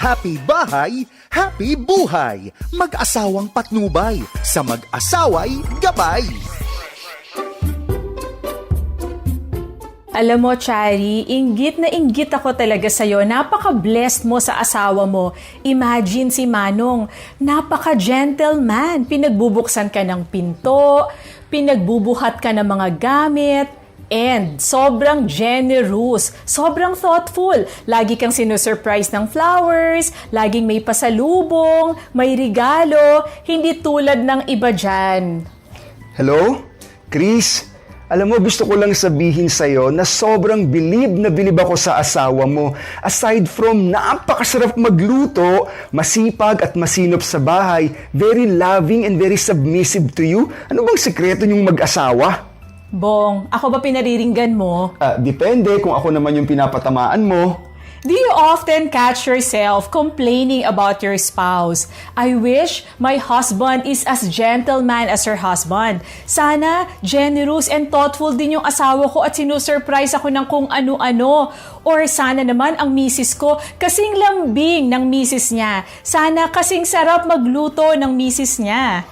Happy bahay, happy buhay. Mag-asawang patnubay, sa mag-asaway gabay. Alam mo, Chari, inggit na inggit ako talaga sa'yo. Napaka-blessed mo sa asawa mo. Imagine si Manong, napaka-gentleman. Pinagbubuksan ka ng pinto, pinagbubuhat ka ng mga gamit, and sobrang generous, sobrang thoughtful. Lagi kang sinusurprise ng flowers, laging may pasalubong, may regalo, hindi tulad ng iba dyan. Hello? Chris? Alam mo, gusto ko lang sabihin sa'yo na sobrang bilib na bilib ako sa asawa mo. Aside from napakasarap magluto, masipag at masinop sa bahay, very loving and very submissive to you. Ano bang sekreto niyong mag-asawa? Bong, ako ba pinariringgan mo? Ah, depende kung ako naman yung pinapatamaan mo. Do you often catch yourself complaining about your spouse? I wish my husband is as gentleman as her husband. Sana generous and thoughtful din yung asawa ko at sinusurprise ako ng kung ano-ano. Or sana naman ang misis ko kasing lambing ng misis niya. Sana kasing sarap magluto ng misis niya.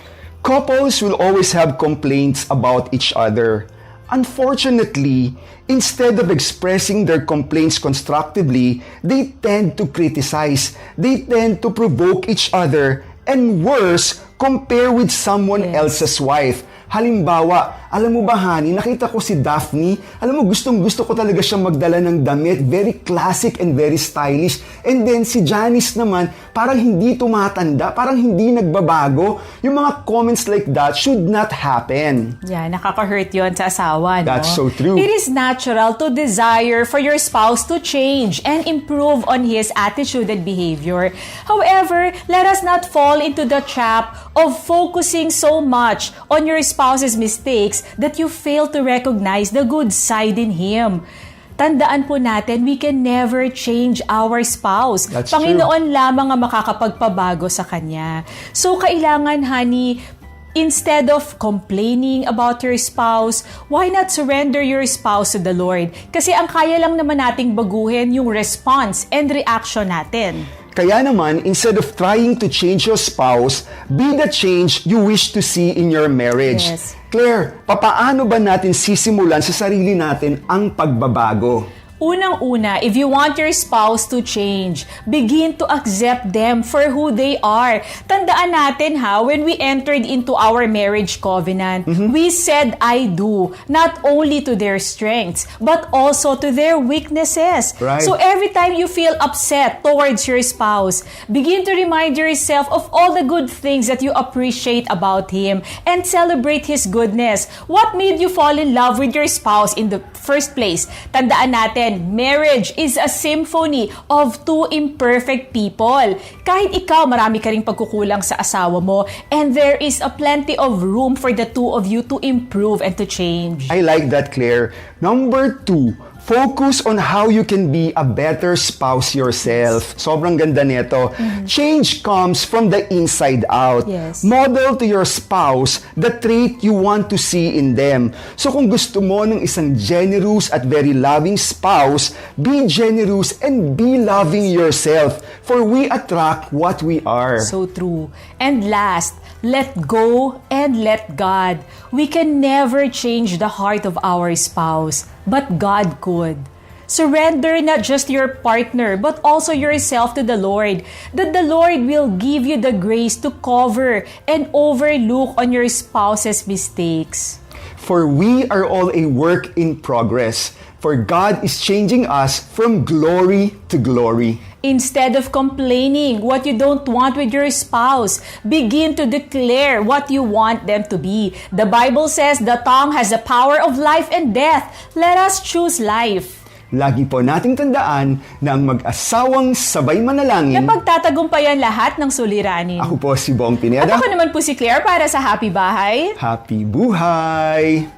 Couples will always have complaints about each other. Unfortunately, instead of expressing their complaints constructively, they tend to criticize. They tend to provoke each other and worse, compare with someone Yes. else's wife. Halimbawa, alam mo ba, honey, nakita ko si Daphne. Alam mo, gustong gusto ko talaga siya magdala ng damit. Very classic and very stylish. And then si Janice naman, parang hindi tumatanda, parang hindi nagbabago. Yung mga comments like that should not happen. Yeah, nakaka-hurt yon sa asawa, no? That's so true. It is natural to desire for your spouse to change and improve on his attitude and behavior. However, let us not fall into the trap of focusing so much on your spouse's mistakes that you fail to recognize the good side in him. Tandaan po natin, we can never change our spouse. That's Panginoon lamang ang makakapagpabago sa kanya. So, kailangan, honey, Instead of complaining about your spouse, why not surrender your spouse to the Lord? Kasi ang kaya lang naman nating baguhin yung response and reaction natin. Kaya naman, instead of trying to change your spouse, be the change you wish to see in your marriage. Yes. Claire, papaano ba natin sisimulan sa sarili natin ang pagbabago? Unang-una, if you want your spouse to change, begin to accept them for who they are. Tandaan natin ha, when we entered into our marriage covenant, we said I do, not only to their strengths, but also to their weaknesses. Right. So every time you feel upset towards your spouse, begin to remind yourself of all the good things that you appreciate about him and celebrate his goodness. What made you fall in love with your spouse in the first place? Tandaan natin, marriage is a symphony of two imperfect people. Kahit ikaw, marami ka ring pagkukulang sa asawa mo and there is a plenty of room for the two of you to improve and to change. I like that, Claire. Number two, focus on how you can be a better spouse yourself. Sobrang ganda nito. Change comes from the inside out. Yes. Model to your spouse the trait you want to see in them. So kung gusto mo ng isang generous at very loving spouse, be generous and be loving yourself. For we attract what we are. So true. And last, let go and let God. We can never change the heart of our spouse, but God could. Surrender not just your partner, but also yourself to the Lord, that the Lord will give you the grace to cover and overlook on your spouse's mistakes. For we are all a work in progress. For God is changing us from glory to glory. Instead of complaining what you don't want with your spouse, begin to declare what you want them to be. The Bible says the tongue has the power of life and death. Let us choose life. Lagi po nating tandaan na ang mag-asawang sabay manalangin. Napagtatagumpayan lahat ng suliranin. Ako po si Bong At Pineda. ako naman po si Claire para sa Happy Bahay. Happy buhay!